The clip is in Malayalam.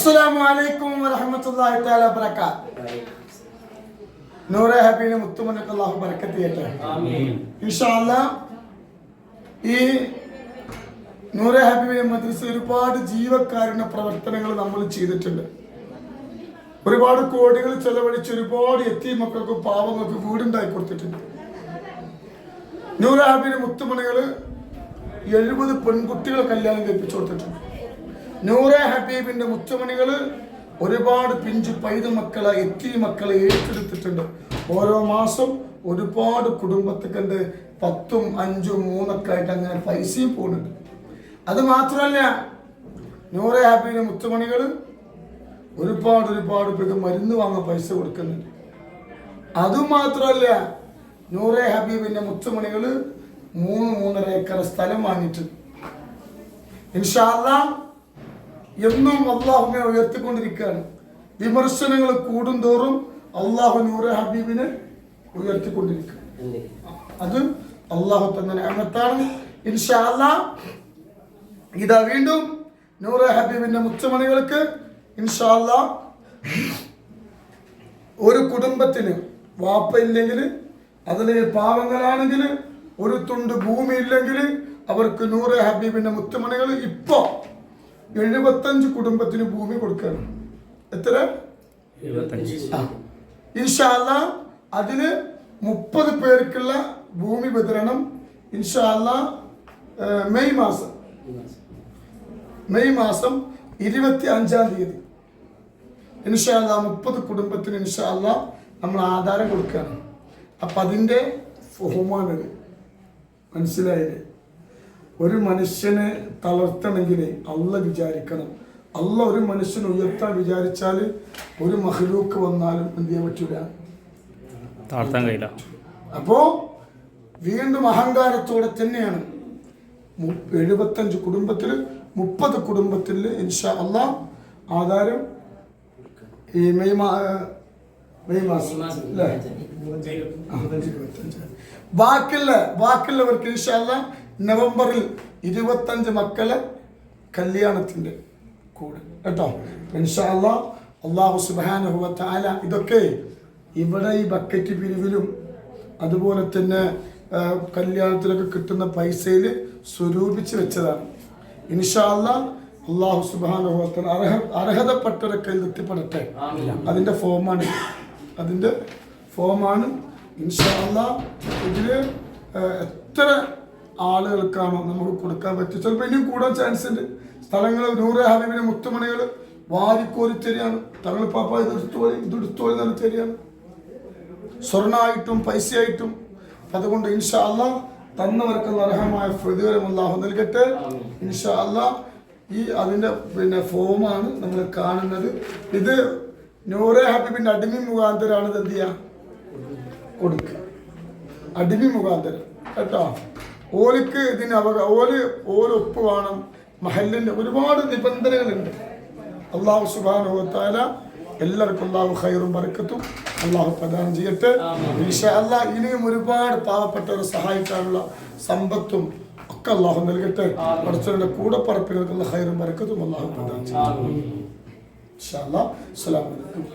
അസ്സലാമു അലൈക്കും വറഹ്മത്തുള്ളാഹി തആല വബറകാത്ത്. നൂറെ ഹബീബിനെ മുത്തുമനക്ക് അല്ലാഹു ബറക്കത്ത് ചെയ്യട്ടെ. ഇൻഷാ അല്ലാ ഈ നൂറെ ഹബീബിനെ മദ്രസ ഒരുപാട് ജീവക്കാരുടെ പ്രവർത്തനങ്ങൾ നമ്മൾ ചെയ്തിട്ടുണ്ട്. ഒരുപാട് കോടികൾ ചെലവഴിച്ച് ഒരുപാട് എത്തി മക്കൾക്ക് പാവങ്ങൾക്ക് വീടുണ്ടാക്കി കൊടുത്തിട്ടുണ്ട്. നൂറെ ഹബീബിന്റെ മുത്തുമണികൾ എഴുപത് പെൺകുട്ടികളെ കല്യാണം കഴിപ്പിച്ചു കൊടുത്തിട്ടുണ്ട്. നൂറെ ഹബീബിന്റെ മുത്തുമണികൾ ഒരുപാട് പിഞ്ചു പൈത മക്കളെ എത്തി മക്കളെ ഏറ്റെടുത്തിട്ടുണ്ട്. ഓരോ മാസം ഒരുപാട് കുടുംബത്തിക്കണ്ട് പത്തും അഞ്ചും മൂന്നൊക്കെ ആയിട്ട് അങ്ങനെ പൈസയും പോകുന്നുണ്ട്. അത് മാത്രമല്ല നൂറെ ഹബീബിന്റെ മുത്തുമണികൾ ഒരുപാട് ഒരുപാട് പേർക്ക് മരുന്ന് വാങ്ങാൻ പൈസ കൊടുക്കുന്നുണ്ട്. അതുമാത്രമല്ല നൂറെ ഹബീബിന്റെ മുത്തുമണികൾ മൂന്ന് മൂന്നര ഏക്കർ സ്ഥലം വാങ്ങിയിട്ടുണ്ട്. ഇൻഷാല്ല എന്നും അള്ളാഹുവിനെ ഉയർത്തിക്കൊണ്ടിരിക്കുകയാണ്. വിമർശനങ്ങൾ കൂടുന്തോറും അള്ളാഹു നൂറെ ഹബീബിനെ ഉയർത്തിക്കൊണ്ടിരിക്കുക അത് അള്ളാഹു തന്നെ അമത്താണ് ഇൻഷാല്ല ഇതാ വീണ്ടും നൂറെ ഹബീബിന്റെ മുച്ചമണികൾക്ക് ഇൻഷാല്ല ഒരു കുടുംബത്തിന് വാപ്പ ഇല്ലെങ്കിൽ അതിലെ പാവങ്ങളാണെങ്കിൽ ഒരു തുണ്ട് ഭൂമി ഇല്ലെങ്കിൽ അവർക്ക് നൂറ് ഹബീബിന്റെ മുത്തുമണികൾ ഇപ്പോ എഴുപത്തഞ്ച് കുടുംബത്തിന് ഭൂമി കൊടുക്കണം. എത്ര. ഇൻഷാല്ല അതിൽ മുപ്പത് പേർക്കുള്ള ഭൂമി വിതരണം ഇൻഷാല്ല മെയ് മാസം. മെയ് മാസം ഇരുപത്തി അഞ്ചാം തീയതി. ഇൻഷാല്ല മുപ്പത് കുടുംബത്തിന് ഇൻഷാല്ല നമ്മൾ ആധാരം കൊടുക്കുകയാണ് അപ്പം അതിന്റെ ബഹുമാനത് മനസ്സിലായില്ലേ? ഒരു മനുഷ്യനെ തളർത്തണമെങ്കിൽ അല്ല വിചാരിക്കണം. അല്ല ഒരു മനുഷ്യനെ ഉയർത്താൻ വിചാരിച്ചാൽ ഒരു മഹലൂക്ക് വന്നാലും എന്ത് ചെയ്യാൻ പറ്റൂല? താഴ്ത്താൻ കഴിയില്ല. അപ്പോ വീണ്ടും അഹങ്കാരത്തോടെ തന്നെയാണ്. എഴുപത്തഞ്ച് കുടുംബത്തിൽ മുപ്പത് കുടുംബത്തിൽ ഇൻഷാ അല്ല ആധാരം ഈ മെയ് മാ മെയ് മാസം അല്ലേ? ബാക്കിയുള്ള ബാക്കിയുള്ളവർക്ക് ഇൻഷാ അള്ളാ നവംബറിൽ ഇരുപത്തഞ്ച് മക്കളെ കല്യാണത്തിന്റെ കൂടെ. കേട്ടോ? ഇൻഷാല്ല അള്ളാ അള്ളാഹു സുബ്ഹാനഹു വ ഇതൊക്കെ ഇവിടെ ഈ ബക്കറ്റ് പിരിവിലും അതുപോലെ തന്നെ കല്യാണത്തിലൊക്കെ കിട്ടുന്ന പൈസയിൽ സ്വരൂപിച്ച് വെച്ചതാണ്. ഇൻഷാല്ല അള്ളാ അള്ളാഹു വ അർഹ അർഹതപ്പെട്ടവരെ കയ്യിൽ എത്തിപ്പെടട്ടെ അതിന്റെ ഫോമാണ്. അതിന്റെ ഫോമാണ്. ഇൻഷാല്ല ഇതിൽ എത്ര ആളുകൾക്കാണോ നമുക്ക് കൊടുക്കാൻ പറ്റും ചിലപ്പോൾ ഇനിയും കൂടാൻ ചാൻസ് ഉണ്ട്. സ്ഥലങ്ങൾ നൂറ് ഹബീബിന് മുത്തുമണികൾ വാരിക്കോരി തരികയാണ്. തങ്ങൾ പാപ്പ ഇതെടുത്തോളി ഇതെടുത്തോളി നല്ല എന്ന് തരികയാണ്. സ്വർണമായിട്ടും പൈസയായിട്ടും. അതുകൊണ്ട് ഇൻഷാ അല്ലാ തന്നവർക്ക് അർഹമായ പ്രതിഫലം അള്ളാഹു നൽകട്ടെ. ഇൻഷാ അല്ലാ ഈ അതിന്റെ പിന്നെ ഫോമാണ് നമ്മൾ കാണുന്നത്. ഇത് നൂറെ ഹബീബിന്റെ അടിമി മുഖാന്തരാണ് ഇത് എന്ത് ചെയ്യുക? കൊടുക്കുക. അടിമി മുഖാന്തരം. കേട്ടോ? ഓലിക്ക് ഇതിന് അവക ഓൽ ഓൽ ഒപ്പ് വേണം മഹല്ലിന്റെ ഒരുപാട് നിബന്ധനകളുണ്ട്. അള്ളാഹു സുബാനുഭവത്താല എല്ലാവർക്കും അള്ളാഹു ഹൈറും ബർക്കത്തും അള്ളാഹു പ്രദാനം ചെയ്യട്ടെ. അല്ല ഇനിയും ഒരുപാട് പാവപ്പെട്ടവരെ സഹായിക്കാനുള്ള സമ്പത്തും ഒക്കെ അള്ളാഹു നൽകട്ടെ. പഠിച്ചവരുടെ കൂടെ പറപ്പിനുള്ള ഹൈറും ബർക്കത്തും അള്ളാഹു പ്രദാനം ചെയ്യട്ടെ ഇൻഷാ അല്ലാ അസ്സലാമു അലൈക്കും.